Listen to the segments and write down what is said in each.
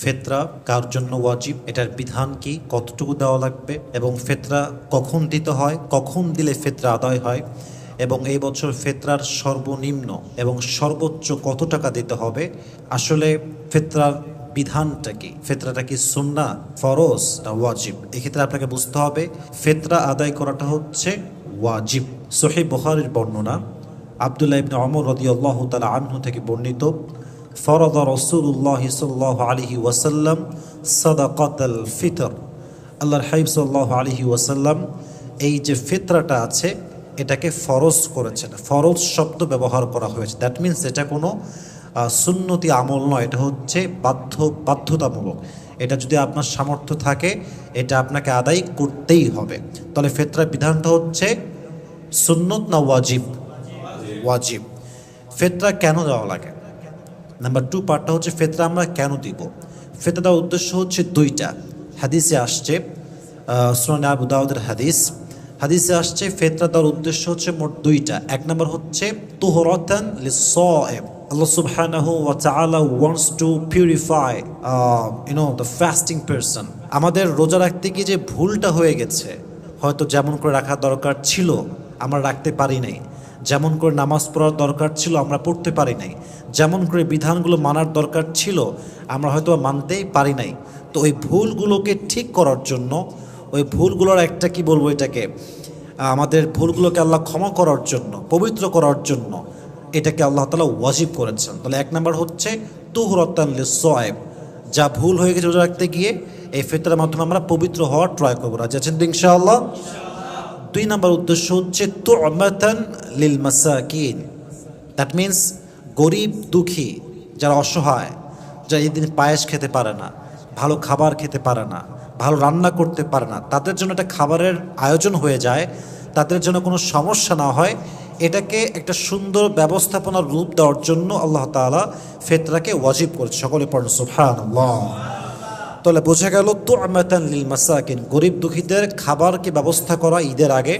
ফেতরা কার জন্য ওয়াজিব? এটার বিধান কি? কতটুকু দেওয়া লাগবে? এবং ফেতরা কখন দিতে হয়? কখন দিলে ফেতরা আদায় হয়? এবং এই বছর ফেতরার সর্বনিম্ন এবং সর্বোচ্চ কত টাকা দিতে হবে? আসলে ফেতরার বিধানটা কি? ফেতরাটা কি সুন্না, ফরজ, না ওয়াজিব? এক্ষেত্রে আপনাকে বুঝতে হবে, ফেতরা আদায় করাটা হচ্ছে ওয়াজিব। সোহেব বখারির বর্ণনা, আবদুল্লাহ ইবনে অমর রদিয়াল্লাহ তালা আনহু থেকে বর্ণিত ফরদ রসুল্লাহ সাল্লাহ আলহি ওয়াসাল্লাম সাদাকাতাল ফিতর আল্লাহর হাইব সাল্লাহ আলহি ওয়াসাল্লাম এই যে ফিতরাটা আছে, এটাকে ফরজ করেছেন। ফরজ শব্দ ব্যবহার করা হয়েছে। দ্যাট মিন্স এটা কোনো সুন্নতি আমল নয়, এটা হচ্ছে বাধ্য, বাধ্যতামূলক। এটা যদি আপনার সামর্থ্য থাকে, এটা আপনাকে আদায় করতেই হবে। তাহলে ফেতরার বিধানটা হচ্ছে সুন্নত না ওয়াজিব? ওয়াজিব। ফেতরা কেন দেওয়া লাগে? নাম্বার টু পার্টটা হচ্ছে ফেতরা আমরা কেন দিব? ফেতরা দেওয়ার উদ্দেশ্য হচ্ছে দুইটা। হাদিসে আসছে সুনান আবু দাউদের হাদিস। হাদিসে আসছে ফেতরা দেওয়ার উদ্দেশ্য হচ্ছে মোট দুইটা। এক নম্বর হচ্ছে তুহরতান subhanahu wa ta'ala wants to purify uh, you know the fasting person. আমাদের রোজা রাখতে গিয়ে যে ভুলটা হয়ে গেছে হয়তো যেমন করে রাখা দরকার ছিল আমরা রাখতে পারি নাই। যেমন করে নামাজ পড়ার দরকার ছিল, আমরা পড়তে পারি নাই। যেমন করে বিধানগুলো মানার দরকার ছিল, আমরা হয়তো মানতেই পারি নাই। তো ওই ভুলগুলোকে ঠিক করার জন্য, ওই ভুলগুলোর একটা কি বলব এটাকে? আমাদের ভুলগুলোকে আল্লাহ ক্ষমা করার জন্য, পবিত্র করার জন্য এটাকে আল্লাহ তালা ওয়াজিব করেছেন। তাহলে এক নম্বর হচ্ছে, তুহরতান সোয়েব যা ভুল হয়ে গেছে রাখতে গিয়ে এই ফেতরার মাধ্যমে আমরা পবিত্র হওয়ার ট্রাই করব। রাজি আছেন ইনশাআল্লাহ? দুই নম্বর উদ্দেশ্য হচ্ছে তুমাতান লিল মাসাকিন। দ্যাট মিন্স গরিব, দুঃখী, যারা অসহায়, যারা এই দিন পায়েস খেতে পারে না, ভালো খাবার খেতে পারে না, ভালো রান্না করতে পারে না, তাদের জন্য একটা খাবারের আয়োজন হয়ে যায়, তাদের জন্য কোনো সমস্যা না হয়, এটাকে একটা সুন্দর ব্যবস্থাপনার রূপ দেওয়ার জন্য আল্লাহ তাআলা ফেতরাকে ওয়াজিব করেছে। সকলে পড়েন সুবহানাল্লাহ। তাহলে বোঝা গেল তো লিল মাসাকিন, গরিব দুঃখীদের খাবারকে ব্যবস্থা করা ঈদের আগে?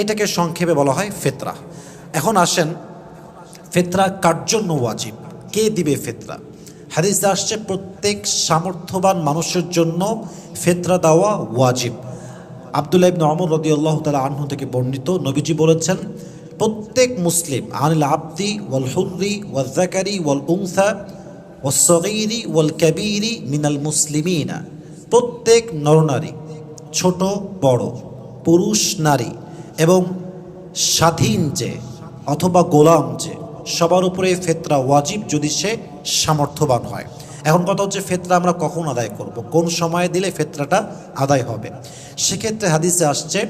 এটাকে সংক্ষেপে বলা হয় ফেতরা। এখন আসেন ফেতরা কার জন্য ওয়াজিব? কে দিবে ফেতরা? হাদিসে আসছে প্রত্যেক সামর্থ্যবান মানুষের জন্য ফেতরা দেওয়া ওয়াজিব। আবদুল্লাহ ইবনে অমর রদিয়াল্লাহ তালা আনহু থেকে বর্ণিত নবীজি বলেছেন, প্রত্যেক মুসলিম আনিল আব্দি ওয়াল হুররি ওয়াল জাকারি ওয়াল উংসা ওয়াসগীরি ওয়াল কাবীরি মিনাল মুসলিমিনা প্রত্যেক নরনারী ছোট, বড়, পুরুষ নারী এবং স্বাধীন যে অথবা গোলাম যে, সবার উপরে ফেতরা ওয়াজিব যদি সে সামর্থ্যবান হয়। এখন কথা হচ্ছে ফেতরা আমরা কখন আদায় করব? কোন সময়ে দিলে ফেতরাটা আদায় হবে? সেক্ষেত্রে হাদিসে আসছে,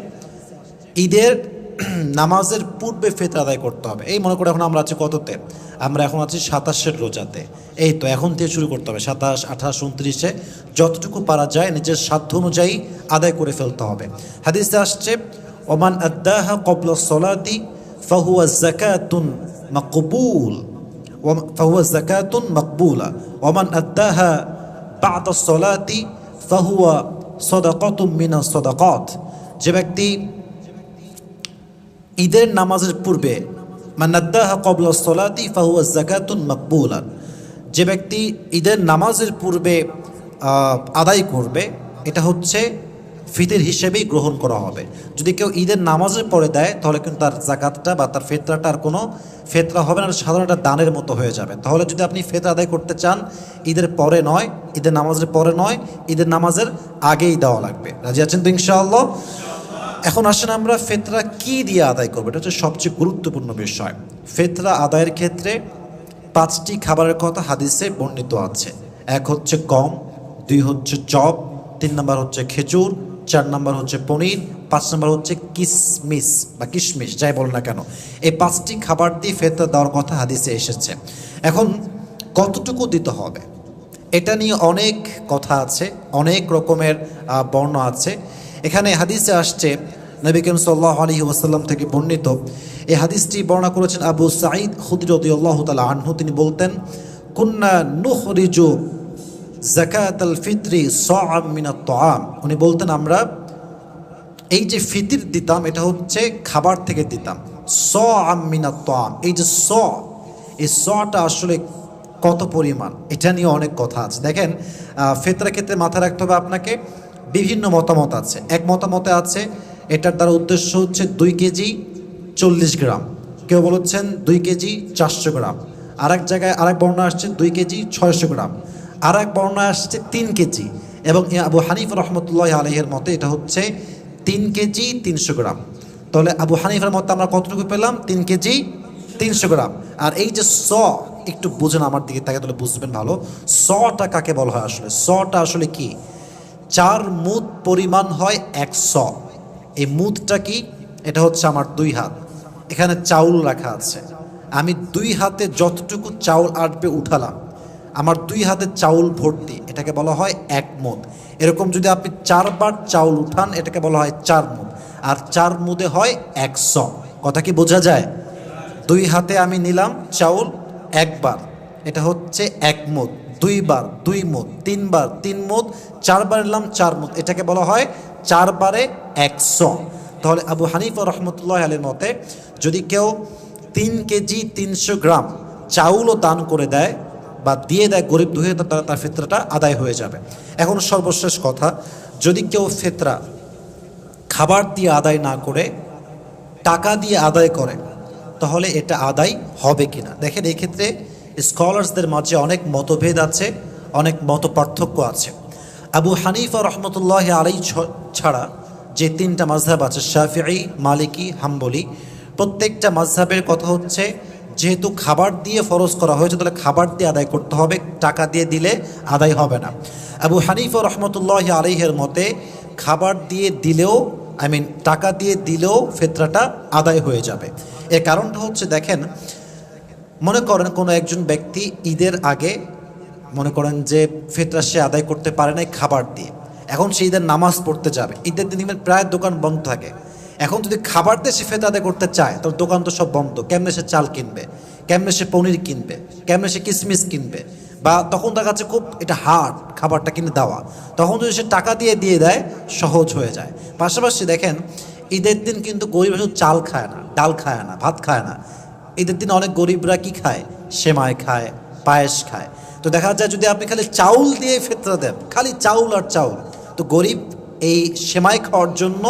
ঈদের নামাজের পূর্বে ফেতরা আদায় করতে হবে। এই মনে করে এখন আমরা আছি কততে? আমরা এখন আছি সাতাশের রোজাতে। এই তো, এখন থেকে শুরু করতে হবে। সাতাশ, আঠাশ, উনত্রিশে যতটুকু পারা যায় নিজের সাধ্য অনুযায়ী আদায় করে ফেলতে হবে। হাদিসে আসছে, ওমান আদাহা কবল সলাতি ফাহুয়া জাকাতুন মকবুল। ফাহুয়া জাকাতুন মকবুলা। ওমান আদাহা বাদ সলাতি ফাহুয়া সদাকতুম মিনা সদাকত। যে ব্যক্তি ঈদের নামাজের পূর্বে জাকাতুন মকবুলান। যে ব্যক্তি ঈদের নামাজের পূর্বে আদায় করবে, এটা হচ্ছে ফিতের হিসেবেই গ্রহণ করা হবে। যদি কেউ ঈদের নামাজের পরে দেয়, তাহলে কিন্তু তার জাকাতটা বা তার ফেতরাটা আর কোনো ফেতরা হবে না, সাধারণ একটা দানের মতো হয়ে যাবে। তাহলে যদি আপনি ফেতরা আদায় করতে চান, ঈদের পরে নয়, ঈদের নামাজের পরে নয়, ঈদের নামাজের আগেই দেওয়া লাগবে। রাজি আছেন তো ইনশাআল্লাহ? এখন আসেন আমরা ফেতরা কি দিয়ে আদায় করব? এটা হচ্ছে সবচেয়ে গুরুত্বপূর্ণ বিষয়। ফেতরা আদায়ের ক্ষেত্রে পাঁচটি খাবারের কথা হাদিসে বর্ণিত আছে। এক হচ্ছে গম, দুই হচ্ছে চপ, তিন নম্বর হচ্ছে খেজুর, চার নম্বর হচ্ছে পনির, পাঁচ নম্বর হচ্ছে কিসমিস বা কিশমিশ যাই বল না কেন। এই পাঁচটি খাবার দিয়ে ফেতরা দেওয়ার কথা হাদিসে এসেছে। এখন কতটুকু দিতে হবে? এটা নিয়ে অনেক কথা আছে, অনেক রকমের বর্ণ আছে। এখানে হাদিসে আসছে, নবী করিম সাল্লাহ আলহি ওয়াসাল্লাম থেকে বর্ণিত, এই হাদিসটি বর্ণনা করেছেন আবু সাঈদ খুদিরদি আল্লাহ তালা আনহু। তিনি বলতেন, কুন্না নুখরিজু জাকাত আল ফিত্রি সাম মিনাত তাম উনি বলতেন, আমরা এই যে ফিতির দিতাম, এটা হচ্ছে খাবার থেকে দিতাম। স আমিনা তাম এই যে স, এই সটা আসলে কত পরিমাণ? এটা নিয়ে অনেক কথা আছে। দেখেন ফেতরা ক্ষেত্রে মাথায় রাখতে হবে আপনাকে বিভিন্ন মতামত আছে। এক মতামতে আছে, এটার দ্বারা উদ্দেশ্য হচ্ছে দুই কেজি চল্লিশ গ্রাম। কেউ বলেছেন দুই কেজি চারশো গ্রাম। আর এক জায়গায় আরেক বর্ণনা আসছে দুই কেজি ছয়শো গ্রাম। আর এক বর্ণনা আসছে তিন কেজি এবং আবু হানিফ রহমতুল্লাহ আলহের মতে এটা হচ্ছে তিন কেজি তিনশো গ্রাম। তাহলে আবু হানিফের মতে আমরা কতটুকু পেলাম? তিন কেজি তিনশো গ্রাম। আর এই যে স, একটু বুঝেন আমার দিকে, তাকে তাহলে বুঝবেন ভালো। সটা কাকে বলা হয় আসলে? সটা আসলে কি? চার মুদ পরিমাণ হয় এক স এই মুদটা কি? এটা হচ্ছে আমার দুই হাত। এখানে চাউল রাখা আছে। আমি দুই হাতে যতটুকু চাউল আটবে উঠালাম, আমার দুই হাতে চাউল ভর্তি, এটাকে বলা হয় এক মুদ এরকম যদি আপনি চারবার চাউল উঠান, এটাকে বলা হয় চার মুদ আর চার মুদে হয় একশো। কথা কি বোঝা যায়? দুই হাতে আমি নিলাম চাউল একবার, এটা হচ্ছে এক মুদ দুইবার, দুই মুদ, তিনবার, তিন মুদ, চারবার নিলাম চার মুদ। এটাকে বলা হয় চারবারে একশো। তাহলে আবু হানিফ রহমতুল্লাহ আলীর মতে, যদি কেউ তিন কেজি তিনশো গ্রাম চাউলও দান করে দেয় বা দিয়ে দেয় গরিব দুহে তার তার ফিতরাটা আদায় হয়ে যাবে। এখন সর্বশেষ কথা, যদি কেউ ফিতরা খাবার দিয়ে আদায় না করে, টাকা দিয়ে আদায় করে, তাহলে এটা আদায় হবে কিনা? দেখেন এই ক্ষেত্রে স্কলার্সদের মাঝে অনেক মতভেদ আছে, অনেক মত পার্থক্য আছে। আবু হানিফা রহমতুল্লাহ আলাই ছাড়া যে তিনটা মাঝহাব আছে, শাফিঈ, মালিকি, হাম্বলি, প্রত্যেকটা মাঝহাবের কথা হচ্ছে, যেহেতু খাবার দিয়ে ফরজ করা হয়েছে, তাহলে খাবার দিয়ে আদায় করতে হবে, টাকা দিয়ে দিলে আদায় হবে না। আবু হানিফা রহমতুল্লাহ আলাইহের মতে, খাবার দিয়ে দিলেও, আই মিন, টাকা দিয়ে দিলেও ফেতরাটা আদায় হয়ে যাবে। এর কারণটা হচ্ছে, দেখেন মনে করেন কোনো একজন ব্যক্তি ঈদের আগে মনে করেন যে ফেতরা সে আদায় করতে পারে নাই খাবার দিয়ে। এখন সে ঈদের নামাজ পড়তে যাবে। ঈদের দিন প্রায় দোকান বন্ধ থাকে। এখন যদি খাবার দিয়ে সে ফেতরা আদায় করতে চায়, তোর দোকান তো সব বন্ধ। কেমনে সে চাল কিনবে? কেমনে সে পনির কিনবে? কেমনে সে কিসমিস কিনবে? বা তখন তার কাছে খুব এটা হার্ড খাবারটা কিনে দেওয়া। তখন যদি সে টাকা দিয়ে দিয়ে দেয়, সহজ হয়ে যায়। পাশাপাশি দেখেন, ঈদের দিন কিন্তু গরিব চাল খায় না, ডাল খায় না, ভাত খায় না। ঈদের দিন অনেক গরিবরা কি খায়? সেমাই খায়, পায়েস খায়। তো দেখা যায় যদি আপনি খালি চাউল দিয়ে ফেতরা দেন, খালি চাউল আর চাউল, তো গরিব এই সেমাই খাওয়ার জন্য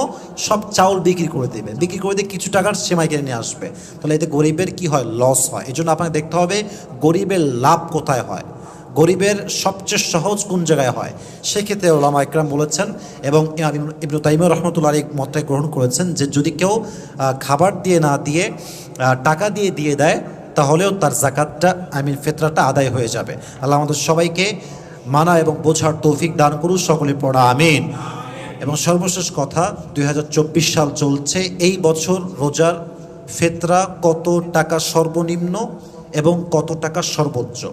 সব চাউল বিক্রি করে দেবে। বিক্রি করে দিয়ে কিছু টাকার সেমাই কিনে নিয়ে আসবে। তাহলে এতে গরিবের কি হয়? লস হয়। এই জন্য আপনাকে দেখতে হবে, গরিবের লাভ কোথায় হয়? গরিবের সবচেয়ে সহজ কোন জায়গায় হয়? সেক্ষেত্রে ওলামা ইকরাম বলেছেন এবং ইবনু- তাইমুর রহমতুল্লাহ আলী মতে গ্রহণ করেছেন যে যদি কেউ খাবার দিয়ে না দিয়ে টাকা দিয়ে দিয়ে দেয়, তাহলেও তার জাকাতটা আই মিন ফেতরাটা আদায় হয়ে যাবে। আল্লাহ আমাদের সবাইকে মানা এবং বোঝার তৌফিক দান করুন, সকলে পড়া আমিন। এবং সর্বশেষ কথা, দুই হাজার চব্বিশ সাল চলছে, এই বছর রোজার ফেতরা কত টাকা সর্বনিম্ন এবং কত টাকা সর্বোচ্চ?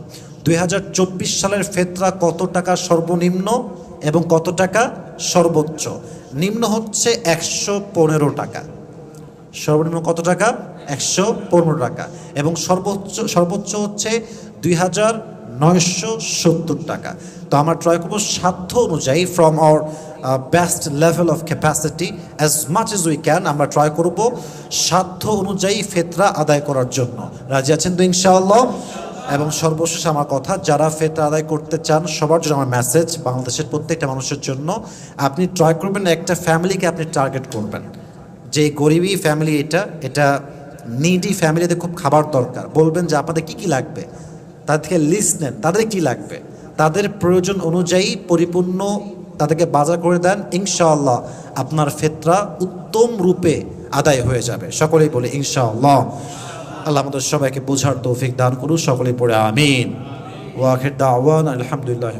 দুই হাজার চব্বিশ সালের ফেতরা কত টাকা সর্বনিম্ন এবং কত টাকা সর্বোচ্চ? নিম্ন হচ্ছে একশো পনেরো টাকা। সর্বনিম্ন কত টাকা? একশো পনেরো টাকা। এবং সর্বোচ্চ সর্বোচ্চ হচ্ছে দুই হাজার নয়শো সত্তর টাকা। তো আমরা ট্রাই করব সাধ্য অনুযায়ী from our best level of capacity as much as we can আমরা ট্রাই করব সাধ্য অনুযায়ী ফেতরা আদায় করার জন্য। রাজি আছেন তো ইনশাআল্লাহ? এবং সর্বশেষ আমার কথা, যারা ফেতরা আদায় করতে চান, সবার জন্য আমার মেসেজ বাংলাদেশের প্রত্যেকটা মানুষের জন্য, আপনি ট্রাই করবেন, একটা ফ্যামিলিকে আপনি টার্গেট করবেন। যে গরিবী ফ্যামিলি এটা এটা নিডি ফ্যামিলিতে খুব খাবার দরকার। বলবেন যে, আপনাদের কী কী লাগবে? তাদের থেকে লিস্ট নেন, তাদের কি লাগবে? তাদের প্রয়োজন অনুযায়ী পরিপূর্ণ তাদেরকে বাজার করে দেন, ইনশাআল্লাহ আপনার ফেতরা উত্তম রূপে আদায় হয়ে যাবে। সকলেই বলে, ইনশাআল্লাহ। আল্লাহ আমাদের সবাইকে বোঝার তৌফিক দান করুন সকলে পড়ে আমিন। ওয়াখের দাওয়ান আলহামদুলিল্লাহ